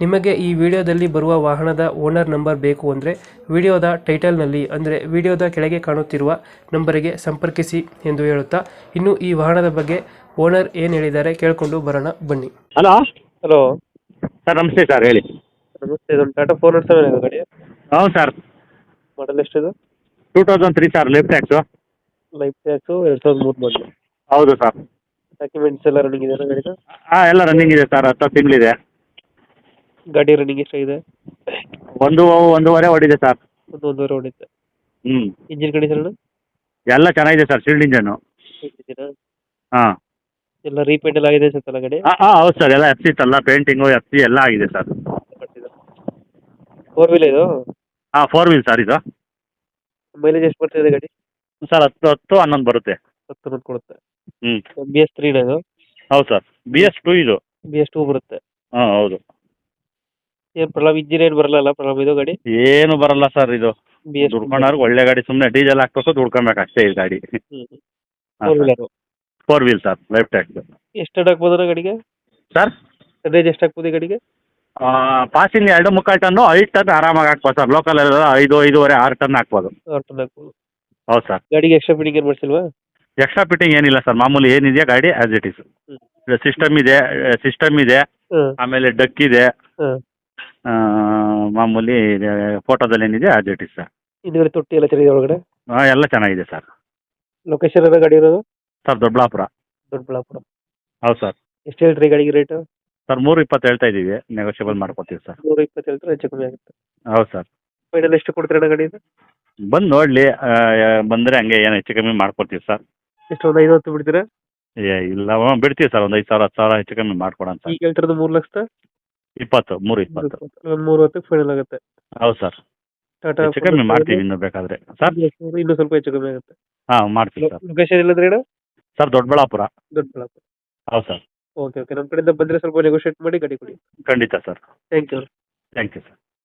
ನಿಮಗೆ ಈ ವಿಡಿಯೋದಲ್ಲಿ ಬರುವ ವಾಹನದ ಓನರ್ ನಂಬರ್ ಬೇಕು ಅಂದರೆ ವಿಡಿಯೋದ ಟೈಟಲ್ನಲ್ಲಿ ಅಂದರೆ ವಿಡಿಯೋದ ಕೆಳಗೆ ಕಾಣುತ್ತಿರುವ ನಂಬರಿಗೆ ಸಂಪರ್ಕಿಸಿ ಎಂದು ಹೇಳುತ್ತಾ ಇನ್ನು ಈ ವಾಹನದ ಬಗ್ಗೆ ಓನರ್ ಏನು ಹೇಳಿದ್ದಾರೆ ಕೇಳಿಕೊಂಡು ಬರೋಣ ಬನ್ನಿ. ಹಲೋ? ಹಲೋ. ಸರ್ ನಮಸ್ತೆ ಸರ್ ಹೇಳಿ. ನಮಸ್ತೆ ಇದೊಂದು ಟಾಟಾ ಫೋರ್ ಹಂಡ್ರೆಡ್ ಸೆವೆನ್ ಗಾಡಿ? ಹೌದು ಸರ್. ಮಾಡಲ್ ಇದು two thousand three sir life tax life tax ಎರಡು ಸಾವಿರದ ಮೂರು. ಮಾಡಲು ಹೌದು ಸರ್. ಡಾಕ್ಯುಮೆಂಟ್ಸ್ ಎಲ್ಲ ರನ್ನಿಂಗ್ ಇದೆ ಗಾಡಿದ? ಹಾಂ ಎಲ್ಲ ರನ್ನಿಂಗ್ ಇದೆ ಸರ್ ಹತ್ತು ತಿಂಗಳಿದೆ. ಗಾಡಿ ರನ್ನಿಂಗ್ ಎಷ್ಟಾಗಿದೆ ಒಂದು ಒಂದೂವರೆ ಹೊಡಿದೆ ಸರ್ ಒಂದು ಒಂದೂವರೆ ಹೊಡಿತೆ ಹ್ಞೂ ಇಂಜಿನ್ ಕಂಡೀಷನ್ ಎಲ್ಲ ಚೆನ್ನಾಗಿದೆ ಸರ್ ಶಿಲ್ಡ್ ಇಂಜನ್ನು ಹಾಂ. ಎಲ್ಲ ರೀಪೇಂಟ್ ಎಲ್ಲ ಆಗಿದೆ ಸರ್ ಗಾಡಿ ಹಾಂ ಹಾಂ ಹೌದು ಸರ್ ಎಲ್ಲ ಎಫ್ ಸಿ ಎಲ್ಲ ಪೇಂಟಿಂಗು ಎಫ್ ಸಿ ಎಲ್ಲ ಆಗಿದೆ ಸರ್ ಫೋರ್ ವೀಲ್ ಇದು? ಹಾಂ ಫೋರ್ ವೀಲ್ ಸರ್ ಇದು. ಮೈಲೇಜ್ ಎಷ್ಟು ಬರ್ತಿದೆ ಗಾಡಿ? ಸರ್ ಹತ್ತು ಹತ್ತು ಹನ್ನೊಂದು ಬರುತ್ತೆ. ಹತ್ತು ಹನ್ನೊಂದು ಕೊಡುತ್ತೆ. ಹ್ಞೂ ಬಿ ಎಸ್ ತ್ರೀ ಇದು? ಹೌದು ಸರ್ ಬಿ ಎಸ್ ಟು ಇದು. ಬಿ ಎಸ್ ಟೂ ಬರುತ್ತೆ. ಹಾಂ ಹೌದು. ಏನು ಪ್ರಾಬ್ಲಮ್ ಇಂಜಿನ್ ಏನು ಬರಲ್ಲ ಪ್ರಾಬ್ಲಮ್ ಇದು ಗಾಡಿ? ಏನು ಬರಲ್ಲ ಸರ್ ಇದು. ಬಿ ಎಸ್ ಒಳ್ಳೆ ಗಾಡಿ ಸುಮ್ಮನೆ ಡೀಸೆಲ್ ಹಾಕ್ಬೇಕು ದುಡ್ಕೊಬೇಕು ಅಷ್ಟೇ ಈ ಗಾಡಿ. Four wheeler four wheel sir life tax ಎಷ್ಟು ಹಾಕ್ಬೋದ್ರ ಗಾಡಿಗೆ? ಸರ್ ರೇಂಜ್ ಎಷ್ಟು ಹಾಕ್ಬೋದು ಈ ಗಾಡಿಗೆ? ಪಾಸಿಂಗ್ ಎರಡು ಮುಕ್ಕಾಲು ಟನ್ ಐದು ಟನ್ ಆರಾಮಾಗಿ ಹಾಕ್ಬೋದು ಸರ್. ಲೋಕಲ್ ಎಲ್ಲ ಐದು ಐದೂವರೆ ಆರು ಟನ್ ಹಾಕ್ಬೋದು. ಆರು ಟನ್ ಹಾಕ್ಬೋದು. ಹೌದು ಸರ್. ಗಾಡಿಗೆ ಎಕ್ಸ್ಟ್ರಾ ಫಿಟ್ಟಿಂಗ್ ಏನು ಮಾಡ್ಸಿಲ್ವಾ? ಎಕ್ಸ್ಟ್ರಾ ಫಿಟ್ಟಿಂಗ್ ಏನಿಲ್ಲ ಸರ್. ಮಾಮೂಲಿ ಏನಿದೆಯಾ ಗಾಡಿ? ಆಸ್ ಇಟ್ ಇಸ್ ಸಿಸ್ಟಮ್ ಇದೆ ಸಿಸ್ಟಮ್ ಇದೆ ಆಮೇಲೆ ಡಕ್ ಇದೆ. ಮಾಮೂಲಿ ಫೋಟೋದಲ್ಲಿ ಏನಿದೆ ಆ ಇಟ್ ಸರ್ ಹಿಂದ್ಗಡೆ ತೊಟ್ಟಿ ಎಲ್ಲ ಚೆನ್ನಾಗಿದೆ ಒಳಗಡೆ? ಹಾಂ ಎಲ್ಲ ಚೆನ್ನಾಗಿದೆ ಸರ್ ಲೊಕೇಶನ್ ಎಲ್ಲ ಗಾಡಿ ಇರೋದು? ಸರ್ ದೊಡ್ಡಬಳ್ಳಾಪುರ. ದೊಡ್ಡಬಳ್ಳಾಪುರ. ಹೌದು ಸರ್ ಎಷ್ಟು ಹೇಳ್ರಿ ಗಾಡಿಗೆ ರೇಟು ಸರ್ ಮೂರು ಇಪ್ಪತ್ತು ಹೇಳ್ತಾ ಇದ್ದೀವಿ. ನೆಗೋಷಿಯಬಲ್ ಮಾಡ್ಕೊತೀವಿ ಸರ್ ನೂರ ಇಪ್ಪತ್ತು ಹೇಳ್ತಾರೆ? ಹೆಚ್ಚು ಕಮ್ಮಿ ಆಗುತ್ತೆ. ಹೌದು ಸರ್ ಫೈನಲ್ ಎಷ್ಟು ಕೊಡ್ತೀರ ಗಾಡಿ ಇದು ಬಂದು ನೋಡಲಿ. ಬಂದರೆ ಹಂಗೆ ಏನು ಹೆಚ್ಚು ಕಮ್ಮಿ ಮಾಡ್ಕೊಡ್ತೀವಿ ಸರ್ ಎಷ್ಟು ಒಂದು ಐದು ಹೊತ್ತು ಬಿಡ್ತೀರಾ? ಏ ಇಲ್ಲ ಹ್ಞೂ ಬಿಡ್ತೀವಿ ಸರ್ ಒಂದು ಐದು ಸಾವಿರ ಹತ್ತು ಸಾವಿರ ಹೆಚ್ಚು ಕಮ್ಮಿ ಮಾಡ್ಕೊಡೋಣ ಸರ್ ಈಗ ಹೇಳ್ತಿರೋದು ಮೂರು ಲಕ್ಷದ? ಇಪ್ಪತ್ತು ಮೂರು ಇಪ್ಪತ್ತು. ಹೊತ್ತಿಗೆ ಫೈನಲ್ ಆಗುತ್ತೆ. ಹೌದು ಸರ್ ಟಾಟಾ ಹೆಚ್ಚು ಕಮ್ಮಿ ಮಾಡ್ತೀವಿ ಇನ್ನು ಬೇಕಾದ್ರೆ. ಸರ್ ಇನ್ನೂ ಸ್ವಲ್ಪ ಹೆಚ್ಚು ಕಮ್ಮಿ ಆಗುತ್ತೆ. ಹಾಂ ಮಾಡ್ತೀವಿ ಸರ್ ಲೊಕೇಶನ್ ಇಲ್ಲದ್ರೆ ಹೇಳು? ಸರ್ ದೊಡ್ಡಬಳ್ಳಾಪುರ. ದೊಡ್ಡಬಳ್ಳಾಪುರ. ಹೌದು ಸರ್ ಓಕೆ ಓಕೆ ನಮ್ಮ ಕಡೆಯಿಂದ ಬಂದರೆ ಸ್ವಲ್ಪ ನೆಗೋಷಿಯೇಟ್ ಮಾಡಿ ಗಾಡಿ ಕೊಡಿ. ಖಂಡಿತ sir thank you thank you sir